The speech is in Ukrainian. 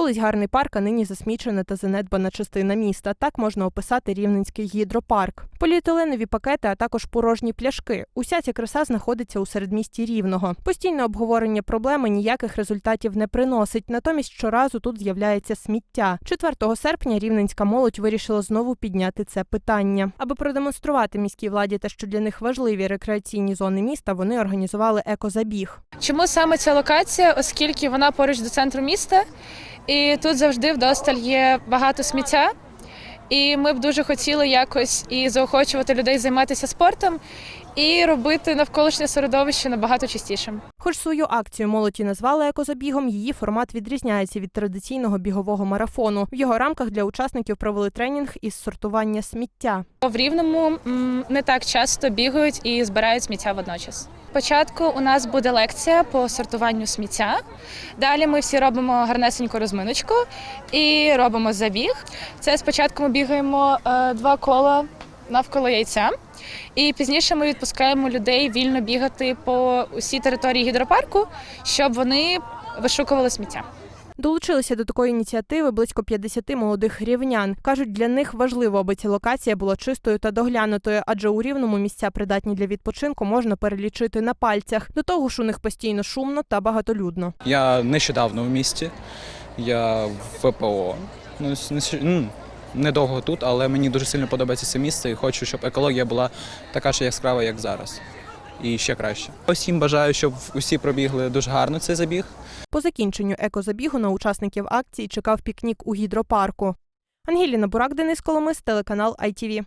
Колись гарний парк, а нині засмічена та занедбана частина міста. Так можна описати рівненський гідропарк. Поліетиленові пакети, а також порожні пляшки. Уся ця краса знаходиться у середмісті рівного. Постійне обговорення проблеми ніяких результатів не приносить. Натомість щоразу тут з'являється сміття. 4 серпня рівненська молодь вирішила знову підняти це питання. Аби продемонструвати міській владі те, що для них важливі рекреаційні зони міста, вони організували екозабіг. Чому саме ця локація? Оскільки вона поруч до центру міста, і тут завжди вдосталь є багато сміття. І ми б дуже хотіли якось і заохочувати людей займатися спортом і робити навколишнє середовище набагато чистішим. Хоч свою акцію молоді назвали екозабігом, її формат відрізняється від традиційного бігового марафону. В його рамках для учасників провели тренінг із сортування сміття. В рівному не так часто бігають і збирають сміття водночас. Спочатку у нас буде лекція по сортуванню сміття. Далі ми всі робимо гарнесеньку розминочку і робимо забіг. Це спочатку ми бігаємо е, два кола навколо яйця, і пізніше ми відпускаємо людей вільно бігати по усій території гідропарку, щоб вони вишукували сміття. Долучилися до такої ініціативи близько 50 молодих рівнян. кажуть, для них важливо, аби ця локація була чистою та доглянутою, адже у рівному місця придатні для відпочинку можна перелічити на пальцях. До того ж, у них постійно шумно та багатолюдно. Я нещодавно в місті, я в ВПО. Ну, не, недовго тут, але мені дуже сильно подобається це місце і хочу, щоб екологія була така ж яскрава, як зараз. І ще краще. Усім бажаю, щоб усі пробігли дуже гарно цей забіг. По закінченню екозабігу на учасників акції чекав пікнік у гідропарку. Ангеліна Бурак, Денис Коломис, телеканал ITV.